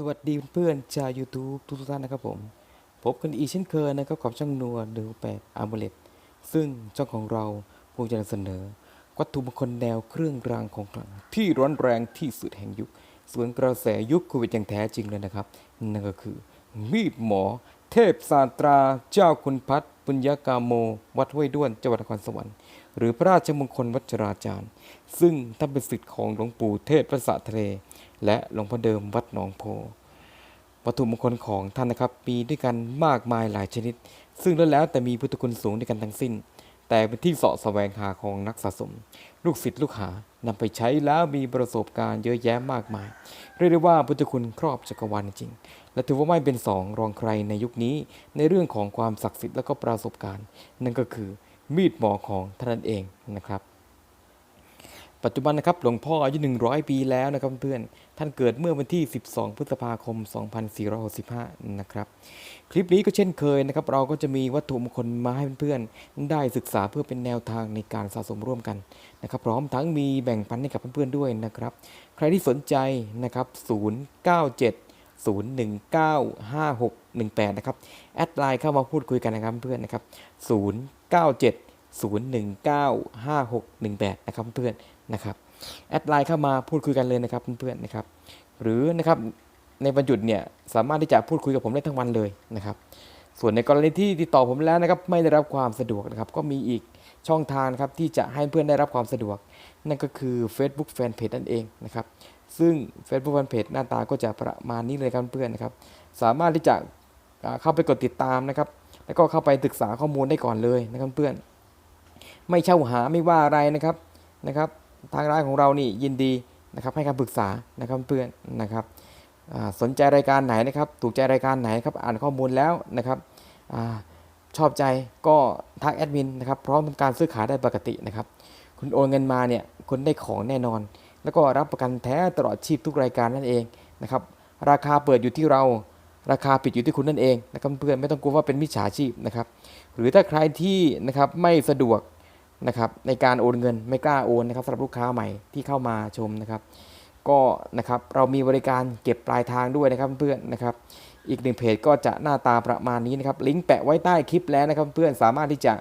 สวัสดีเพื่อนๆชาว YouTube ทุกท่านนะครับผม พบกันอีกเช่นเคยนะครับกับช่องนัวหรือแปดอาร์เมเลตซึ่งช่องของเราภูมิใจนำเสนอ วัตถุมงคลแนวเครื่องรางของขลัง ที่ร้อนแรงที่สุดแห่งยุคสวนกระแสยุคโควิดอย่างแท้จริงเลยนะครับ นั่นก็คือมีดหมอ เทพศาสตราเจ้าคุณพัฒน์ปุญญากาโม วัดห้วยด้วนจังหวัดนครสวรรค์หรือพระราชมงคลวัชราจารย์ ซึ่งท่านเป็นศิษย์ของหลวงปู่เทพพระสะทะเล และหลวงพ่อเดิมวัดหนองโพวัตถุมงคลของท่านนะครับมีด้วยกันมากมายหลายชนิด ซึ่งล้วนแล้วแต่มีพุทธคุณสูงด้วยกันทั้งสิ้น แต่เป็นที่เสาะแสวงหาของนักสะสม ลูกศิษย์ลูกหานำไปใช้แล้วมีประสบการณ์เยอะแยะมากมาย เรียกได้ว่าพุทธคุณครอบจักรวาลจริง และถือว่าไม่เป็นสองรองใครในยุคนี้ในเรื่องของความศักดิ์สิทธิ์และก็ประสบการณ์ นั่นก็คือมีดหมอของท่านนั่นเองนะครับ ปัจจุบันนะครับหลวงพ่ออายุ 100 ปีแล้วนะครับเพื่อนท่านเกิดเมื่อวันที่ 12 พฤษภาคม 2465 นะครับ คลิปนี้ก็เช่นเคยนะครับ เราก็จะมีวัตถุมงคลมาให้เพื่อนๆ ได้ศึกษาเพื่อเป็นแนวทางในการสะสมร่วมกันนะครับ พร้อมทั้งมีแบ่งปันให้กับเพื่อนๆด้วยนะครับ ใครที่สนใจนะครับ 097 0195618 นะครับ แอดไลน์เข้ามาพูดคุยกันนะครับเพื่อนนะครับ 097 0195618 นะครับเพื่อนนะครับ แอดไลน์เข้ามาพูดคุยกันเลยนะครับเพื่อนนะครับ หรือนะครับในวันหยุดเนี่ยสามารถที่จะพูดคุยกับผมได้ทั้งวันเลยนะครับ ส่วนในกรณีที่ติดต่อผมแล้วนะครับไม่ได้รับความสะดวกนะครับ ก็มีอีกช่องทางนะครับที่จะให้เพื่อนได้รับความสะดวก นั่นก็คือ Facebook Fanpage นั่นเองนะครับ ซึ่ง Facebook Fanpage หน้าตาก็จะประมาณนี้เลยครับเพื่อนนะครับ สามารถที่จะเข้าไปกดติดตามนะครับ แล้วก็เข้าไปศึกษาข้อมูลได้ก่อนเลยนะครับเพื่อน ไม่เช่าหาไม่ว่าอะไรนะครับนะครับ ทางร้านของเรานี่ยินดีนะครับให้คำปรึกษานะครับเพื่อนนะครับสนใจรายการไหนนะครับ ถูกใจรายการไหนครับอ่านข้อมูลแล้วนะครับอชอบใจก็ทักแอดมินนะครับพร้อมทำการซื้อขายได้ปกตินะครับ คุณโอนเงินมาเนี่ยคุณได้ของแน่นอน แล้วก็รับประกันแท้ตลอดชีพทุกรายการนั่นเองนะครับราคาเปิดอยู่ที่เราราคาปิดอยู่ที่คุณนั่นเองนะครับเพื่อนไม่ต้องกลัวว่าเป็นมิจฉาชีพนะครับหรือถ้าใครที่นะครับไม่สะดวกนะครับในการโอนเงินไม่กล้าโอนนะครับสำหรับลูกค้าใหม่ที่เข้ามาชมนะครับ ก็นะครับเรามีบริการเก็บปลายทางด้วยนะครับเพื่อนนะครับ อีกหนึ่งเพจก็จะหน้าตาประมาณนี้นะครับลิงก์แปะไว้ใต้คลิปแล้วนะครับเพื่อนสามารถที่จะ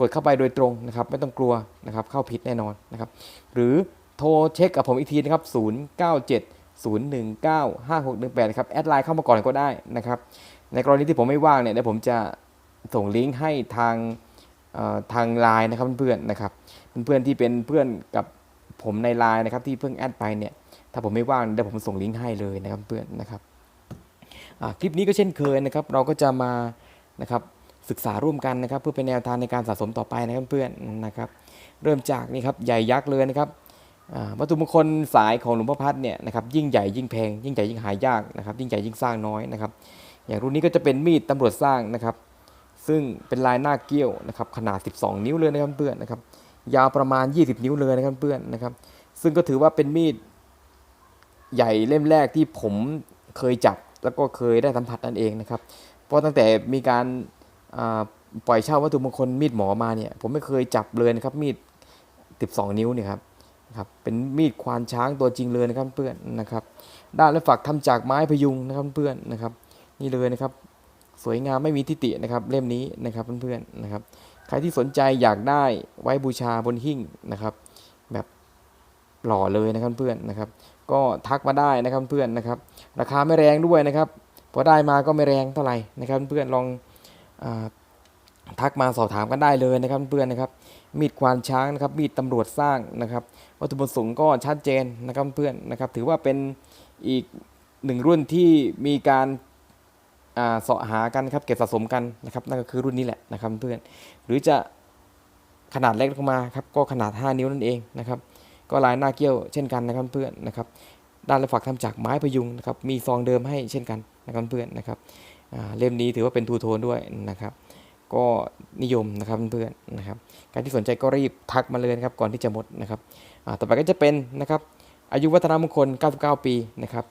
กดเข้าไปโดยตรงนะครับ ไม่ต้องกลัวนะครับเข้าผิดแน่นอนนะครับ หรือ โทรเช็คกับผมอีกทีนะครับ 097 019 5618นะครับแอดไลน์เข้ามาก่อนก็ได้นะครับ ในกรณีที่ผมไม่ว่างเนี่ยเดี๋ยวผมจะส่งลิงก์ให้ทางทางไลน์นะครับเพื่อนๆนะครับเพื่อนๆที่เป็นเพื่อนกับผมในไลน์นะครับที่เพิ่งแอดไปเนี่ยถ้าผมไม่ว่างเดี๋ยวผมส่งลิงก์ให้เลยนะครับเพื่อนนะครับคลิปนี้ก็เช่นเคยนะครับ เราก็จะมานะครับศึกษาร่วมกันนะครับ เพื่อเป็นแนวทางในการสะสมต่อไปนะครับเพื่อนนะครับ เริ่มจากนี่ครับใหญ่ยักษ์เลยนะครับ วัตถุมงคลสายของหลวงพ่อพัดเนี่ยนะครับยิ่งใหญ่ยิ่งแพงยิ่งใหญ่ยิ่งหายากนะครับยิ่งใหญ่ยิ่งสร้างน้อยนะครับ อย่างรุ่นนี้ก็จะเป็นมีดตำรวจสร้างนะครับ ซึ่งเป็นลายหน้าเกี้ยวนะครับขนาด 12 นิ้วเลยนะครับเพื่อนนะครับยาวประมาณ 20 นิ้วเลยนะครับเพื่อนนะครับ ซึ่งก็ถือว่าเป็นมีดใหญ่เล่มแรกที่ผมเคยจับแล้วก็เคยได้สัมผัสนั่นเองนะครับ เพราะตั้งแต่มีการปล่อยเช่าวัตถุมงคลมีดหมอมาเนี่ยผมไม่เคยจับเลยนะครับมีด 12 นิ้วเนี่ยครับ นะครับเป็นมีดควานช้างตัวจริงเลยนะครับเพื่อนนะครับ ด้านและฝักทำจากไม้พยุงนะครับเพื่อนนะครับ นี่เลยนะครับ สวยงามไม่มีทิฏฐินะครับ เล่มนี้นะครับเพื่อนๆนะครับ ใครที่สนใจอยากได้ไว้บูชาบนหิ้งนะครับ แบบหล่อเลยนะครับเพื่อนนะครับ ก็ทักมาได้นะครับเพื่อนนะครับ ราคาไม่แรงด้วยนะครับพอได้มาก็ไม่แรงเท่าไหร่นะครับเพื่อนลองอา ทักมาสอบถามกันได้เลยนะครับเพื่อนนะครับ มีดควานช้างนะครับมีดตำรวจสร้างนะครับ วัตถุประสงค์ก็ชัดเจนนะครับเพื่อนนะครับ ถือว่าเป็นอีกหนึ่งรุ่นที่มีการอ่าเสาะหากันครับเก็บสะสมกันนะครับนั่นก็คือรุ่นนี้แหละนะครับเพื่อนหรือจะขนาดเล็กลงมาครับก็ขนาด 5 นิ้วนั่นเองนะครับ ก็ลายหน้าเกี้ยวเช่นกันนะครับเพื่อนนะครับ ด้านและฝักทำจากไม้พยุงนะครับมีซองเดิมให้เช่นกันนะครับเพื่อนนะครับเล่มนี้ถือว่าเป็นทูโทนด้วยนะครับ ก็นิยมนะครับเพื่อนนะครับการที่สนใจก็รีบทักมาเลยนะครับก่อนที่จะหมดนะครับต่อไปก็จะเป็นนะครับอายุวัฒนมงคล 99 ปีนะครับ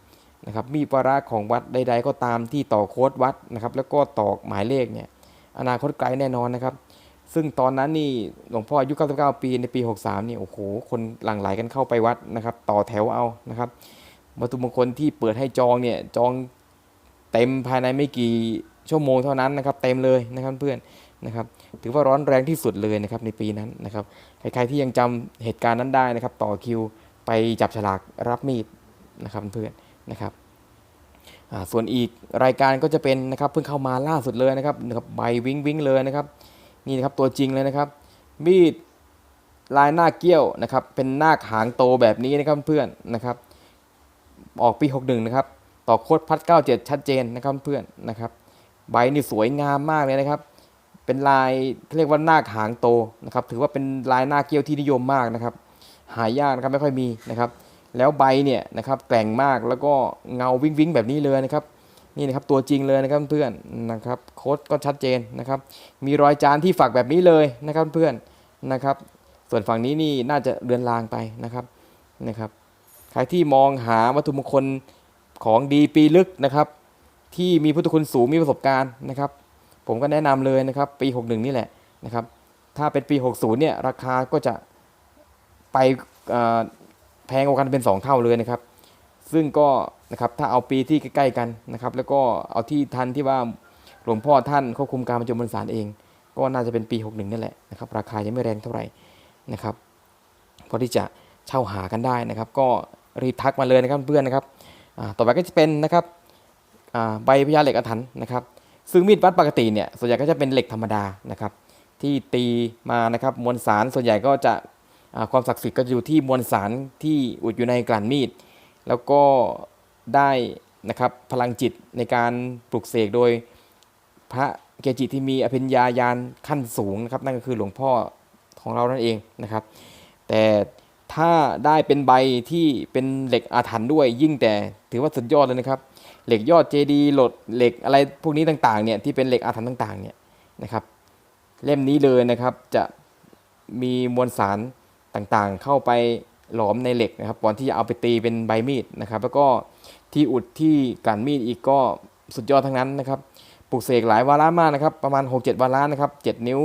นะครับมีวาระของวัดใด ๆ ก็ตามที่ต่อโค้ดวัดนะครับแล้วก็ต่อหมายเลขเนี่ยอนาคตไกลแน่นอนนะครับ ซึ่งตอนนั้นนี่หลวงพ่ออายุ 99 ปีในปี 63 นี่โอ้โหคนหลั่งไหลกันเข้าไปวัดนะครับ ต่อแถวเอานะครับวัตถุมงคลที่เปิดให้จองเนี่ยจองเต็มภายในไม่กี่ ชั่วโมงเท่านั้นนะครับเต็มเลยนะครับเพื่อนนะครับถือว่าร้อนแรงที่สุดเลยนะครับในปีนั้นนะครับใครๆที่ยังจำเหตุการณ์นั้นได้นะครับ ต่อคิวไปจับฉลากรับมีดนะครับเพื่อนนะครับส่วนอีกรายการก็จะเป็นนะครับเพิ่งเข้ามาล่าสุดเลยนะครับนะครับใบวิงวิงเลยนะครับนี่นะครับตัวจริงเลยนะครับ มีดลายหน้าเกี้ยวนะครับเป็นหน้าหางโตแบบนี้นะครับเพื่อนนะครับออกปี 61 นะครับ ต่อโคดพัด 97 ชัดเจนนะครับเพื่อนนะครับ ใบนี่สวยงามมากเลยนะครับ เป็นลายเรียกว่าหน้าหางโตนะครับ ถือว่าเป็นลายหน้าเกี้ยวที่นิยมมากนะครับ หายากนะครับไม่ค่อยมีนะครับ แล้วใบเนี่ยนะครับแกร่งมากแล้วก็เงาวิ้งวิ้งแบบนี้เลยนะครับ นี่นะครับตัวจริงเลยนะครับเพื่อนนะครับโค้ดก็ชัดเจนนะครับ มีรอยจานที่ฝักแบบนี้เลยนะครับเพื่อนนะครับ ส่วนฝั่งนี้นี่น่าจะเรือนรางไปนะครับนะครับ ใครที่มองหาวัตถุมงคลของดีปีลึกนะครับ ที่มีพุทธคุณสูงมีประสบการณ์นะครับ ผมก็แนะนำเลยนะครับ ปี 61 นี่แหละนะครับ ถ้าเป็นปี 60 เนี่ยราคาก็จะไปแพงกว่ากันเป็น 2 เท่าเลยนะครับ ซึ่งก็นะครับถ้าเอาปีที่ใกล้ๆกันนะครับ แล้วก็เอาที่ทันที่ว่าหลวงพ่อท่านควบคุมการบรรจุมวลสารเอง ก็น่าจะเป็นปี 61นี่แหละนะครับ ราคายังไม่แรงเท่าไหร่นะครับพอที่จะเช่าหากันได้นะครับ ก็รีบทักมาเลยนะครับเพื่อนนะครับต่อไปก็จะเป็นนะครับ ใบพญาเหล็กอาถรรพ์นะครับ ซึ่งมีดวัดปกติเนี่ยส่วนใหญ่ก็จะเป็นเหล็กธรรมดานะครับ ที่ตีมานะครับมวลสารส่วนใหญ่ก็จะความศักดิ์สิทธิ์ก็อยู่ที่มวลสารที่อุดอยู่ในกลั่นมีด แล้วก็ได้นะครับพลังจิตในการปลุกเสกโดยพระเกจิที่มีอภิญญาญาณขั้นสูงนะครับ นั่นก็คือหลวงพ่อของเรานั่นเองนะครับ แต่ถ้าได้เป็นใบที่เป็นเหล็กอาถรรพ์ด้วยยิ่งแต่ถือว่าสุดยอดเลยนะครับ เหล็กยอดเจดีโหลดเหล็กอะไรพวกนี้ต่างๆเนี่ยที่เป็นเหล็กอาถรรพ์ต่างๆเนี่ยนะครับเล่มนี้เลยนะครับจะมีมวลสารต่างๆ เข้าไปหลอมในเหล็กนะครับก่อนที่จะเอาไปตีเป็นใบมีดนะครับแล้วก็ที่อุดที่กันมีดอีกก็สุดยอดทั้งนั้นนะครับปลูกเสกหลายวาระมากนะครับประมาณ 6-7 วาระนะครับ7นิ้ว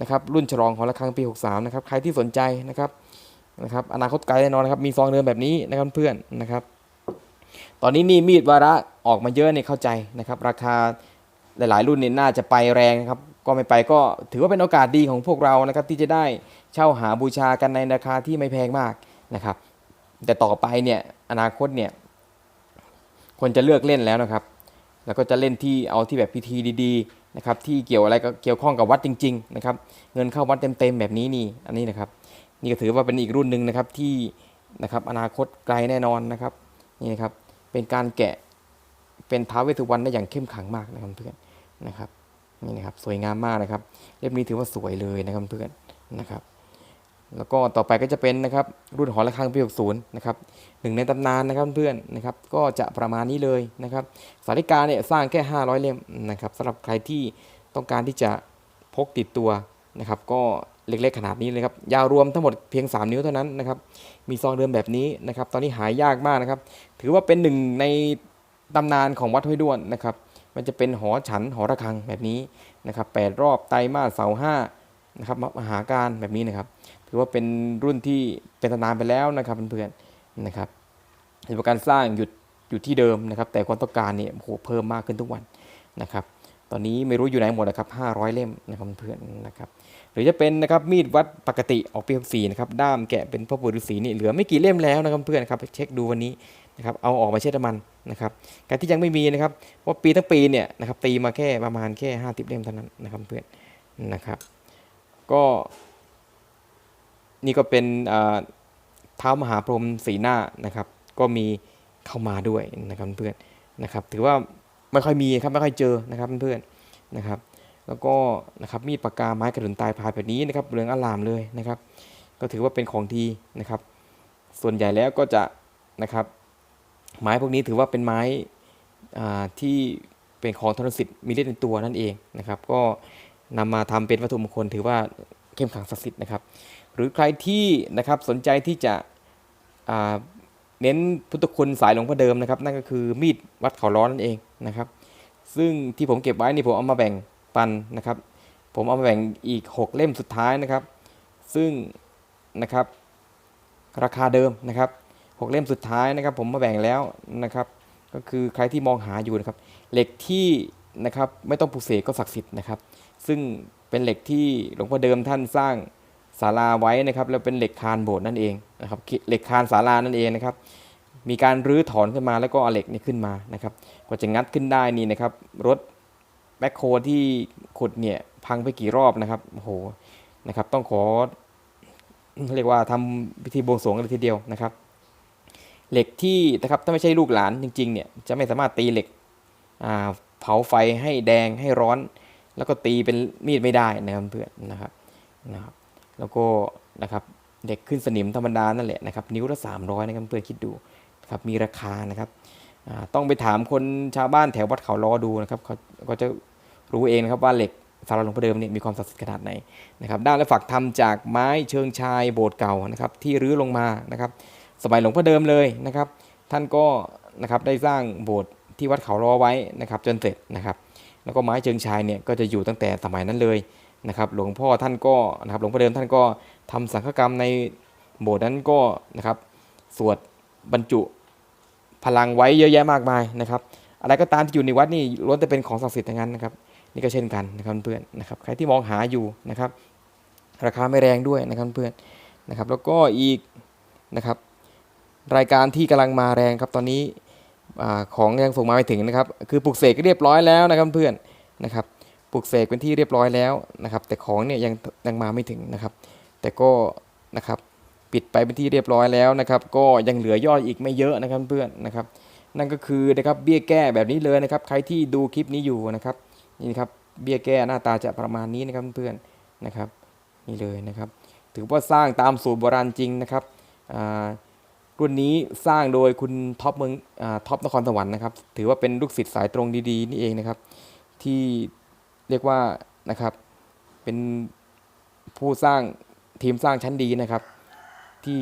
นะครับรุ่นฉลองของระฆังปี 63นะครับใครที่สนใจนะครับนะครับอนาคตไกลแน่นอนนะครับมีซองเดิมแบบนี้นะครับเพื่อนนะครับ ตอนนี้นี่มีดวาระออกมาเยอะเนี่ยเข้าใจนะครับราคาหลาย ๆ รุ่นเนี่ยน่าจะไปแรงนะครับก็ไม่ไปก็ถือว่าเป็นโอกาสดีของพวกเรานะครับที่จะได้เช่าหาบูชากันในราคาที่ไม่แพงมากนะครับแต่ต่อไปเนี่ยอนาคตเนี่ยคนจะเลือกเล่นแล้วนะครับ แล้วก็จะเล่นที่เอาที่แบบพิธีดีๆนะครับที่เกี่ยวอะไรก็เกี่ยวข้องกับวัดจริง ๆ นะครับ เงินเข้าวัดเต็มๆแบบนี้นี่อันนี้นะครับ นี่ก็ถือว่าเป็นอีกรุ่นหนึ่งนะครับที่นะครับอนาคตไกลแน่นอนนะครับนี่นะครับ เป็นการแกะเป็นท้าวเวสสุวรรณได้อย่างเข้มขังมากนะครับเพื่อนนะครับนี่นะครับสวยงามมากนะครับ เล่มนี้ถือว่าสวยเลยนะครับเพื่อนนะครับ แล้วก็ต่อไปก็จะเป็นนะครับรุ่นหอระฆังปี60นะครับหนึ่งในตำนานนะครับเพื่อนนะครับ ก็จะประมาณนี้เลยนะครับ สาริกาเนี่ยสร้างแค่ 500 เล่มนะครับสำหรับใครที่ต้องการที่จะพกติดตัวนะครับ ก็ เล็กๆขนาดนี้เลยครับยาวรวมทั้งหมดเพียง 3 นิ้วเท่านั้นนะครับมีซองเดิมแบบนี้นะครับตอนนี้หายากมากนะครับ ถือว่าเป็นหนึ่งในตำนานของวัดห้วยด้วนนะครับ มันจะเป็นหอฉันหอระฆังแบบนี้นะครับแปดรอบไตรมาสเสาห้านะครับมหาการแบบนี้นะครับ ถือว่าเป็นรุ่นที่เป็นตำนานไปแล้วนะครับเพื่อนๆนะครับในการสร้างหยุดอยู่ที่เดิมนะครับ แต่ความต้องการเนี่ยโหเพิ่มมากขึ้นทุกวันนะครับ ตอนนี้ไม่รู้อยู่ไหนหมดนะครับ500 เล่มนะครับเพื่อนๆนะครับ รือจะเป็นนะครับมีดวัดปกติออกเปี64นะครับด้ามแกะเป็นพ่อปู่ฤาษีนี่เหลือไม่กี่เล่มแล้วนะครับเพื่อนครับเช็คดูวันนี้นะครับเอาออกมาเช็ดมันนะครับการที่ยังไม่มีนะครับเพราปีทั้งปีเนี่ยนะครับตีมาแค่ประมาณแค่50เล่มเท่านั้นนะครับเพื่อนนะครับก็นี่ก็เป็นอ่าเท้ามหาพรหมสีหน้านะครับก็มีเข้ามาด้วยนะครับเพื่อนนะครับถือว่าไม่ค่อยมีครับไม่ค่อยเจอนะครับเพื่อนนะครับ แล้วก็นะครับมีดปากกาไม้กระดุนตายพายแบบนี้นะครับเรืองอลามเลยนะครับ ก็ถือว่าเป็นของดีนะครับ ส่วนใหญ่แล้วก็จะนะครับ ไม้พวกนี้ถือว่าเป็นไม้ที่เป็นของธนสิทธิ์มีฤทธิ์ในตัวนั่นเองนะครับ ก็นำมาทำเป็นวัตถุมงคลถือว่าเข้มขลังศักดิ์สิทธิ์นะครับ หรือใครที่นะครับสนใจที่จะเน้นพุทธคุณสายหลวงพ่อเดิมนะครับ นั่นก็คือมีดวัดเขาร้อนนั่นเองนะครับ ซึ่งที่ผมเก็บไว้นี่ผมเอามาแบ่ง ปันนะครับ ผมเอามาแบ่งอีก 6 เล่มสุดท้ายนะครับ ซึ่งนะครับราคาเดิมนะครับหกเล่มสุดท้ายนะครับ ผมมาแบ่งแล้วนะครับ ก็คือใครที่มองหาอยู่นะครับ เหล็กที่นะครับไม่ต้องปลูกเสกก็ศักดิ์สิทธิ์นะครับ ซึ่งเป็นเหล็กที่หลวงพ่อเดิมท่านสร้างศาลาไว้นะครับแล้วเป็นเหล็กคานโบสถ์นั่นเองนะครับเหล็กคานศาลานั่นเองนะครับ มีการรื้อถอนขึ้นมาแล้วก็เอาเหล็กนี่ขึ้นมานะครับกว่าจะงัดขึ้นได้นี่นะครับรถ แบ็คโฮที่ขุดเนี่ยพังไปกี่รอบนะครับโอ้โหนะครับต้องขอเรียกว่าทำพิธีบวงสรวงกันเลยทีเดียวนะครับ เหล็กที่นะครับถ้าไม่ใช่ลูกหลานจริงๆเนี่ยจะไม่สามารถตีเหล็กเผาไฟให้แดงให้ร้อน แล้วก็ตีเป็นมีดไม่ได้นะครับเพื่อนนะครับนะครับ แล้วก็นะครับเด็กขึ้นสนิมธรรมดานั่นแหละนะครับนิ้วละ300นะครับเพื่อนคิดดูครับมีราคานะครับ ต้องไปถามคนชาวบ้านแถววัดเขาล้อดูนะครับเขาก็จะรู้เองนะครับว่าเหล็กสารหลวงพ่อเดิมเนี่ยมีความศักดิ์สิทธิ์ขนาดไหนนะครับด้านและฝักทำจากไม้เชิงชายโบสถ์เก่านะครับที่รื้อลงมานะครับ สมัยหลวงพ่อเดิมเลยนะครับ ท่านก็นะครับได้สร้างโบสถ์ที่วัดเขาล้อไว้นะครับ จนเสร็จนะครับ แล้วก็ไม้เชิงชายเนี่ยก็จะอยู่ตั้งแต่สมัยนั้นเลยนะครับหลวงพ่อท่านก็นะครับหลวงพ่อเดิมท่านก็ทำสังฆกรรมในโบสถ์นั้นก็นะครับสวดบรรจุ พลังไว้เยอะแยะมากมายนะครับ อะไรก็ตามที่อยู่ในวัดนี่ล้วนแต่เป็นของศักดิ์สิทธิ์ทั้งนั้นนะครับ นี่ก็เช่นกันนะครับเพื่อนนะครับใครที่มองหาอยู่นะครับ ราคาไม่แรงด้วยนะครับเพื่อนนะครับ แล้วก็อีกนะครับ รายการที่กำลังมาแรงครับตอนนี้ของยังส่งมาไม่ถึงนะครับ คือปลุกเสกเรียบร้อยแล้วนะครับเพื่อนนะครับปลุกเสกเป็นที่เรียบร้อยแล้วนะครับ แต่ของเนี่ยยังยังมาไม่ถึงนะครับ แต่ก็นะครับ ปิดไปเป็นที่เรียบร้อยแล้วนะครับ ก็ยังเหลือยอดอีกไม่เยอะนะครับเพื่อนนะครับ นั่นก็คือนะครับเบี้ยแก้แบบนี้เลยนะครับ ใครที่ดูคลิปนี้อยู่นะครับนี่นะครับเบี้ยแก้หน้าตาจะประมาณนี้นะครับเพื่อนนะครับนี่เลยนะครับ ถือว่าสร้างตามสูตรโบราณจริงนะครับอ่ารุ่นนี้สร้างโดยคุณท็อปเมืองอาท็อปนครสวรรค์นะครับ ถือว่าเป็นลูกศิษย์สายตรงดีๆนี่เองนะครับ ที่เรียกว่านะครับเป็นผู้สร้างทีมสร้างชั้นดีนะครับ ที่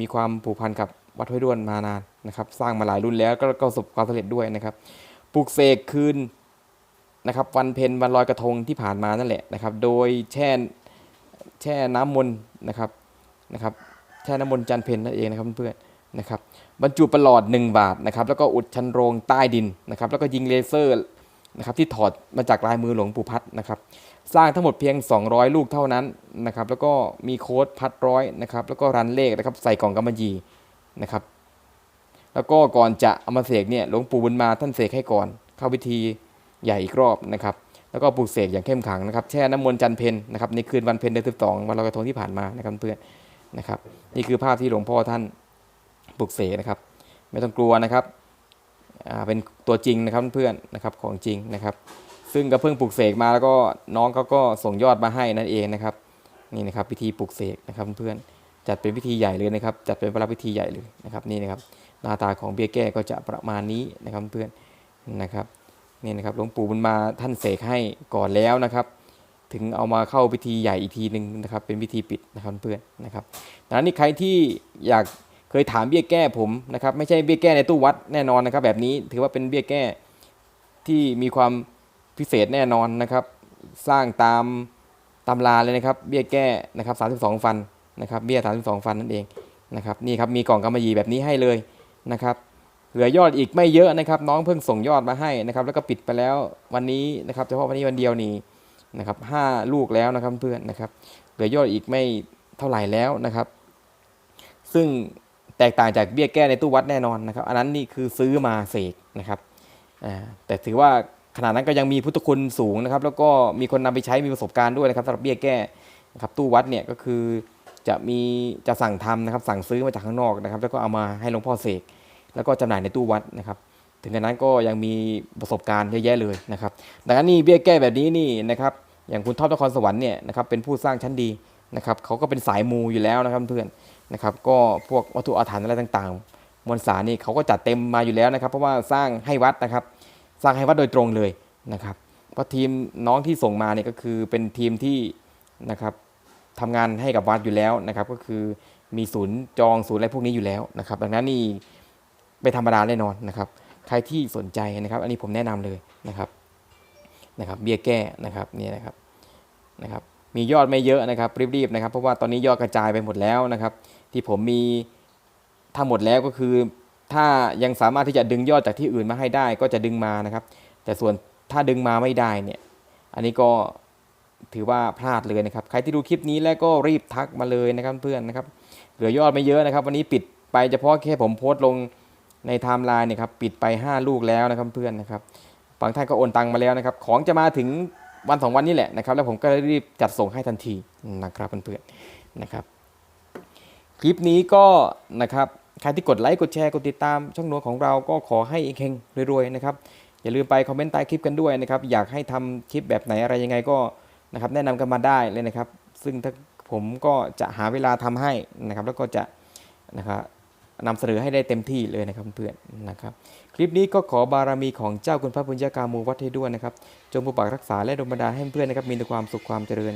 มีความผูกพันกับวัดห้วยด้วนมานานนะครับ สร้างมาหลายรุ่นแล้วก็ก็ประสบความสำเร็จด้วยนะครับปลูกเสกคืนนะครับวันเพ็ญวันลอยกระทงที่ผ่านมานั่นแหละนะครับ โดยแช่แช่น้ำมนต์นะครับนะครับแช่น้ำมนต์จันเพนนั่นเองนะครับเพื่อนๆนะครับบรรจุประหลอด 1 บาทนะครับแล้วก็อุดชันโรงใต้ดินนะครับแล้วก็ยิงเลเซอร์นะครับที่ถอดมาจากลายมือหลวงปู่พัดนะครับ สร้างทั้งหมดเพียง 200 ลูกเท่านั้นนะครับแล้วก็มีโค้ดพัดร้อยนะครับแล้วก็รันเลขนะครับใส่กล่องกำมะหยี่นะครับ แล้วก็ก่อนจะเอามาเสกเนี่ยหลวงปู่บุญมาท่านเสกให้ก่อน เข้าพิธีใหญ่อีกรอบนะครับแล้วก็ปลูกเสกอย่างเข้มขังนะครับแช่น้ำมนต์จันเพนนะครับในคืนวันเพ็ญเดือนสิบสองวันลอยกระทงที่ผ่านมานะครับเพื่อนนะครับนี่คือภาพที่หลวงพ่อท่านปลุกเสกนะครับ ไม่ต้องกลัวนะครับอ่าเป็นตัวจริงนะครับเพื่อนนะครับของจริงนะครับ ซึ่งก็เพิ่งปลุกเสกมาแล้วก็น้องเขาก็ส่งยอดมาให้นั่นเองนะครับ นี่นะครับพิธีปลุกเสกนะครับเพื่อนจัดเป็นพิธีใหญ่เลยนะครับ จัดเป็นพระพิธีใหญ่เลยนะครับนี่นะครับหน้าตาของเบี้ยแก้ก็จะประมาณนี้นะครับเพื่อนนะครับนี่นะครับหลวงปู่บุญมาท่านเสกให้ก่อนแล้วนะครับ ถึงเอามาเข้าพิธีใหญ่อีกทีหนึ่งนะครับ เป็นพิธีปิดนะครับเพื่อนนะครับดังนั้นใครที่อยากเคยถามเบี้ยแก้ผมนะครับ ไม่ใช่เบี้ยแก้ในตู้วัดแน่นอนนะครับ แบบนี้ถือว่าเป็นเบี้ยแก้ที่มีความ พิเศษแน่นอนนะครับ สร้างตามตำราเลยนะครับ เบี้ยแก้นะครับ 32 ฟันนะครับ เบี้ย 32 ฟันนั่นเองนะครับ นี่ครับ มีกล่องกำมะหยี่แบบนี้ให้เลยนะครับ เหลือยอดอีกไม่เยอะนะครับ น้องเพิ่งส่งยอดมาให้นะครับ แล้วก็ปิดไปแล้ววันนี้นะครับ เฉพาะวันนี้วันเดียวนี่นะครับห้าลูกแล้วนะครับเพื่อนนะครับ เหลือยอดอีกไม่เท่าไหร่แล้วนะครับ ซึ่งแตกต่างจากเบี้ยแก้ในตู้วัดแน่นอนนะครับ อันนั้นนี่คือซื้อมาเสกนะครับแต่ถือว่า ขนาดนั้นก็ยังมีพุทธคุณสูงนะครับ แล้วก็มีคนนำไปใช้มีประสบการณ์ด้วยนะครับสำหรับเบี้ยแก้นะครับตู้วัดเนี่ยก็คือจะมีจะสั่งทำนะครับ สั่งซื้อมาจากข้างนอกนะครับ แล้วก็เอามาให้หลวงพ่อเสกแล้วก็จำหน่ายในตู้วัดนะครับ ถึงขนาดนั้นก็ยังมีประสบการณ์เยอะแยะเลยนะครับ ดังนั้นนี่เบี้ยแก้แบบนี้นี่นะครับ อย่างคุณท็อปนครสวรรค์เนี่ยนะครับเป็นผู้สร้างชั้นดีนะครับเขาก็เป็นสายมูอยู่แล้วนะครับเพื่อนนะครับ ก็พวกวัตถุอาถรรพ์อะไรต่างๆ มวลสารนี่เขาก็จัดเต็มมาอยู่แล้วนะครับ เพราะว่าสร้างให้วัดนะครับ สร้างให้วัดโดยตรงเลยนะครับเพราะทีมน้องที่ส่งมาเนี่ยก็คือเป็นทีมที่นะครับทำงานให้กับวัดอยู่แล้วนะครับก็คือมีศูนย์จองศูนย์อะไรพวกนี้อยู่แล้วนะครับดังนั้นนี่ไม่ธรรมดาแน่นอนนะครับใครที่สนใจนะครับ อันนี้ผมแนะนำเลยนะครับนะครับเบี้ยแก้นะครับนี่นะครับนะครับมียอดไม่เยอะนะครับรีบๆนะครับ เพราะว่าตอนนี้ยอดกระจายไปหมดแล้วนะครับ ที่ผมมีถ้าหมดแล้วก็คือ ถ้ายังสามารถที่จะดึงยอดจากที่อื่นมาให้ได้ก็จะดึงมานะครับ แต่ส่วนถ้าดึงมาไม่ได้เนี่ย อันนี้ก็ถือว่าพลาดเลยนะครับ ใครที่ดูคลิปนี้แล้วก็รีบทักมาเลยนะครับเพื่อนนะครับ เหลือยอดไม่เยอะนะครับ วันนี้ปิดไปเฉพาะแค่ผมโพสต์ลงในไทม์ไลน์เนี่ยครับปิดไป 5 ลูกแล้วนะครับเพื่อนนะครับ บางท่านก็โอนตังมาแล้วนะครับ ของจะมาถึงวันสองวันนี้แหละนะครับ แล้วผมก็รีบจัดส่งให้ทันทีนะครับเพื่อนๆนะครับ คลิปนี้ก็นะครับ ใครที่กดไลค์กดแชร์กดติดตามช่องนัวของเราก็ขอให้เฮงๆรวยๆนะครับอย่าลืมไปคอมเมนต์ใต้คลิปกันด้วยนะครับอยากให้ทำคลิปแบบไหนอะไรยังไงก็นะครับแนะนำกันมาได้เลยนะครับ ซึ่งถ้าผมก็จะหาเวลาทำให้นะครับ แล้วก็จะนะครับนำเสนอให้ได้เต็มที่เลยนะครับเพื่อนนะครับ คลิปนี้ก็ขอบารมีของเจ้าคุณพระปุญญากามูวัดให้ด้วยนะครับ จงปกปักรักษาและดลบันดาลให้เพื่อนนะครับมีแต่ความสุขความเจริญ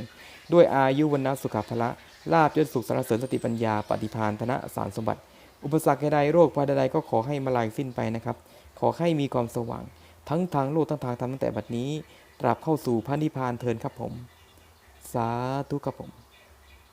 ด้วยอายุวันนะสุขภละลาบยศสุขสารเสริญสติปัญญาปฏิภาณธนะสารสมบัติ อุปสรรคใดโรคภัยใดก็ขอให้มาลายสิ้นไปนะครับ ขอให้มีความสว่าง ทั้งทางโลกทั้งทางธรรมตั้งแต่บัดนี้ ตราบเข้าสู่พระนิพพานเทินครับผม สาธุครับผม